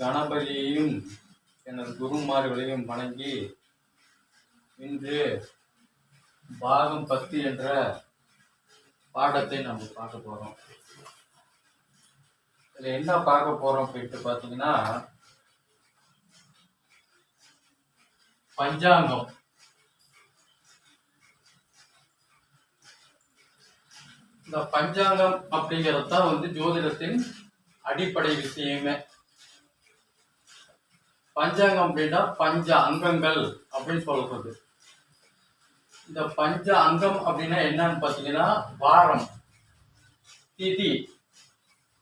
கணபதியையும் எனது குருமார்களையும் வணங்கி இன்று பாகம் பத்து என்ற பாடத்தை நம்ம பார்க்க போகிறோம் இதில் என்ன பார்க்க போகிறோம் அப்படின்ட்டு பார்த்தீங்கன்னா பஞ்சாங்கம். இந்த பஞ்சாங்கம் அப்படிங்கிறது தான் வந்து ஜோதிடத்தின் அடிப்படை விஷயமே. பஞ்சாங்கம் அப்படின்னா பஞ்ச அங்கங்கள் அப்படின்னு சொல்லப்படுது இந்த பஞ்ச அங்கம் அப்படின்னா என்னன்னு பார்த்தீங்கன்னா வாரம். திதி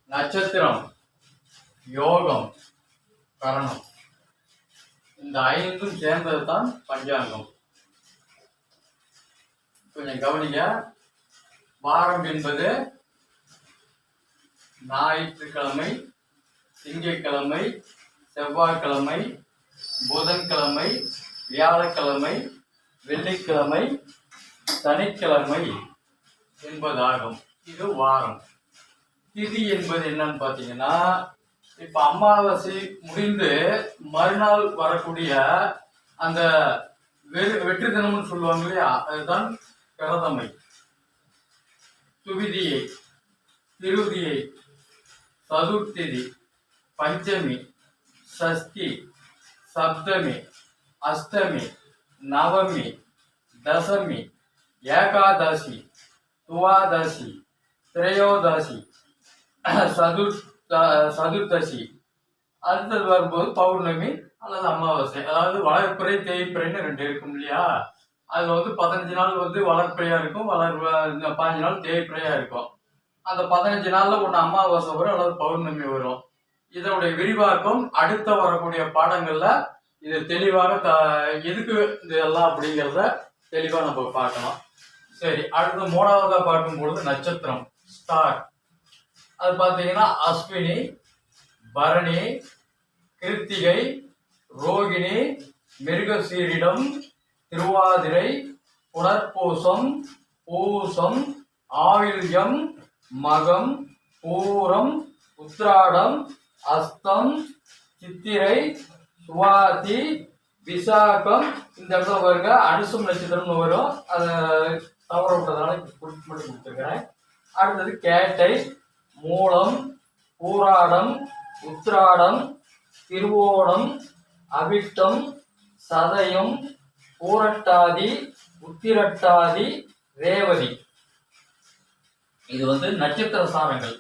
நட்சத்திரம் யோகம் கரணம். இந்த ஐந்தும் சேர்ந்தது தான் பஞ்சாங்கம். கொஞ்சம் கவனிங்க. வாரம் என்பது ஞாயிற்றுக்கிழமை திங்கட்கிழமை செவ்வாய்க்கிழமை புதன்கிழமை வியாழக்கிழமை வெள்ளிக்கிழமை சனிக்கிழமை என்பதாகும். இது வாரம். திதி என்பது என்னன்னு பார்த்தீங்கன்னா இப்போ அமாவாசை முடிந்து மறுநாள் வரக்கூடிய அந்த வெறு வெற்றி தினம்னு சொல்லுவாங்க இல்லையா? அதுதான் பிரதமை. துவிதியை திருதியை சதுர்த்திதி பஞ்சமி சஷ்டி சப்தமி அஷ்டமி நவமி தசமி ஏகாதசி துவாதசி திரையோதசி சதுர் சதுர்தசி அடுத்தது வரும்போது பௌர்ணமி அல்லது அமாவாசை. அதாவது வளர்ப்புறை தேய்ப்புறைன்னு ரெண்டு இருக்கும் இல்லையா? அதில் வந்து பதினஞ்சு நாள் வந்து வளர்ப்புறையாக இருக்கும். வளர் இந்த பாஞ்சு நாள் தேய்ப்புறையாக இருக்கும். அந்த பதினஞ்சு நாளில் ஒன்று அமாவாசை வரும் அல்லது பௌர்ணமி வரும். இதனுடைய விரிவாக்கம் அடுத்த வரக்கூடிய பாடங்கள்ல இது தெளிவாக த எதுக்கு இது எல்லாம் அப்படிங்கிறத தெளிவாக நம்ம பார்க்கலாம். சரி அடுத்து மூடாவதாக பார்க்கும் பொழுது நட்சத்திரம் ஸ்டார் அது பார்த்தீங்கன்னா அஸ்வினி பரணி கிருத்திகை ரோகிணி மிருகசீரிடம் திருவாதிரை புனர்பூசம் பூசம் ஆயில்யம் மகம் பூரம் உத்ராடம் அஸ்தம் சித்திரை சுவாதி விசாகம் இந்த இடத்துல வருங்க அனுசம் நட்சத்திரம்னு வரும். அதை தவற விட்டதால குறிப்பு மட்டும் கொடுத்துருக்கிறேன். அடுத்தது கேட்டை மூலம் பூராடம் உத்திராடம் திருவோணம் அவிட்டம் சதயம் பூரட்டாதி உத்திரட்டாதி ரேவதி. இது வந்து நட்சத்திர சாரங்கள்.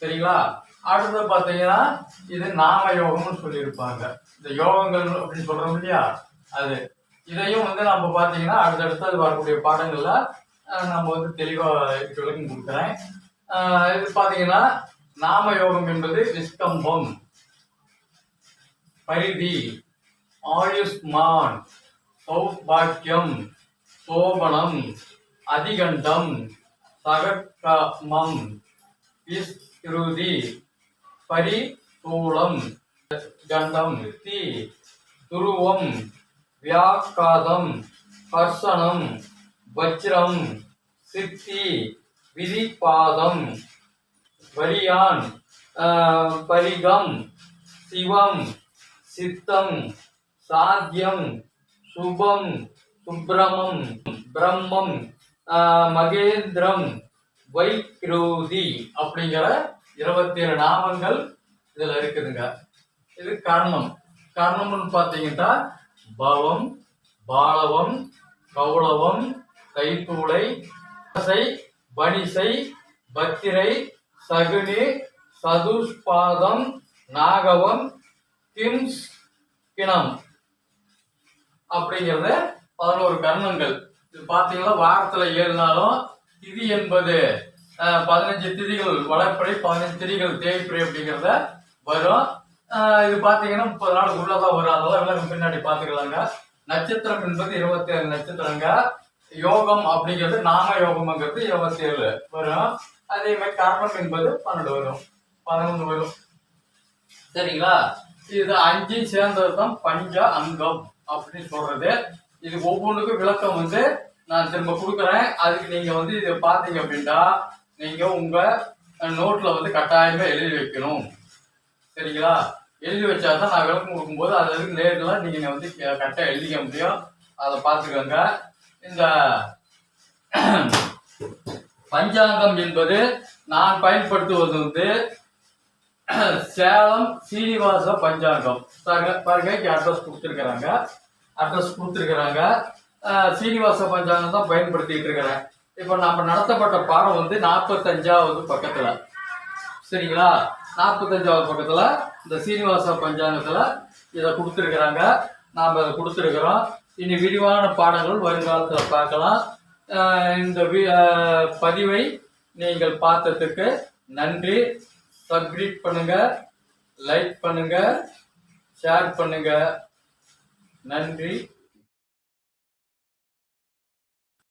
சரிங்களா? அடுத்தது பார்த்தீங்கன்னா இது நாம யோகம்னு சொல்லியிருப்பாங்க. இந்த யோகங்கள் அப்படின்னு சொல்றோம் இல்லையா? அது. இதையும் வந்து நம்ம பார்த்தீங்கன்னா அடுத்தடுத்தது வரக்கூடிய பாடங்கள்ல நம்ம வந்து தெளிவாக விளக்கம் கொடுக்குறேன். இது பார்த்தீங்கன்னா நாம யோகம் என்பது விஸ்கம்பம் பரிதி. ஆயுஷ்மான். சௌபாக்கியம். சோபனம். அதிகண்டம். சகக்கமம் இஸ்ருதி. பரிதூளம் கண்டம் தீ துருவம் வியாக்காதம் ஹர்ஷனம் வஜ்ரம் சித்தி விதிபாதம் வரியான் பரிகம் சிவம் சித்தம் சாத்தியம் சுபம் சுப்பிரமம் பிரம்மம் மகேந்திரம் வைக்ரோதி அப்படிங்கிற இருபத்தி ஏழு நாமங்கள் இதுல இருக்குதுங்க. இது கர்ணம். கர்ணம்னு பார்த்தீங்கன்னா பவம் பாலவம் கௌளவம் கைத்தூளை பசை பனிசை பத்திரை சகுனி சதுஷ்பாதம் நாகவம் கிம்ஸ் கிணம் அப்படிங்கிறது பதினோரு கர்ணங்கள். இது பார்த்தீங்கன்னா வாரத்தில் ஏழு நாளும். திதி என்பது பதினஞ்சு திதிகள் வளர்ப்படை பதினஞ்சு திதிகள் தேய்ப்பிறை அப்படிங்கிறத வரும். இது பார்த்தீங்கன்னா முப்பது நாள் உள்ளதாக வரும். அதெல்லாம் எல்லாரும் பின்னாடி பார்த்துக்கலாங்க. நட்சத்திரம் என்பது இருபத்தி ஏழு நட்சத்திரங்க. யோகம் அப்படிங்கிறது நாம யோகம்ங்கிறது இருபத்தி ஏழு வரும். அதே மாதிரி கர்மம் என்பது பன்னெண்டு வரும். பதினொன்று வரும். சரிங்களா? இது அஞ்சு சேர்ந்தது தான் பஞ்ச அங்கம் அப்படின்னு சொல்றது. இது ஒவ்வொன்றுக்கும் விளக்கம் வந்து நான் திரும்ப கொடுக்குறேன். அதுக்கு நீங்க வந்து இதை பார்த்தீங்க அப்படின்னா நீங்க உங்க நோட்ல வந்து கட்டாயமா எழுதி வைக்கணும். சரிங்களா? எழுதி வச்சா தான் நான் விளக்கம் கொடுக்கும்போது அது வந்து நேரில் நீங்கள் வந்து கரெக்டாக எழுதிக்க முடியும். அதை பார்த்துக்கோங்க. இந்த பஞ்சாங்கம் என்பது நான் பயன்படுத்துவது வந்து சேலம் சீனிவாச பஞ்சாங்கம். பருகைக்கு அட்ரஸ் கொடுத்துருக்குறாங்க. அட்ரஸ் கொடுத்துருக்குறாங்க. சீனிவாச பஞ்சாங்கம் தான் பயன்படுத்திட்டு இருக்கிறேன். இப்போ நம்ம நடத்தப்பட்ட பாடம் வந்து நாற்பத்தஞ்சாவது பக்கத்தில். சரிங்களா? நாற்பத்தஞ்சாவது பக்கத்தில் இந்த சீனிவாச பஞ்சாங்கத்தில் இதை கொடுத்துருக்குறாங்க. நாம் அதை கொடுத்துருக்குறோம். இனி விரிவான பாடங்கள் வருங்காலத்தில் பார்க்கலாம். இந்த வி- பதிவை நீங்கள் பார்த்ததுக்கு நன்றி. சப்ஸ்கிரைப் பண்ணுங்க லைக் பண்ணுங்க ஷேர் பண்ணுங்க. நன்றி.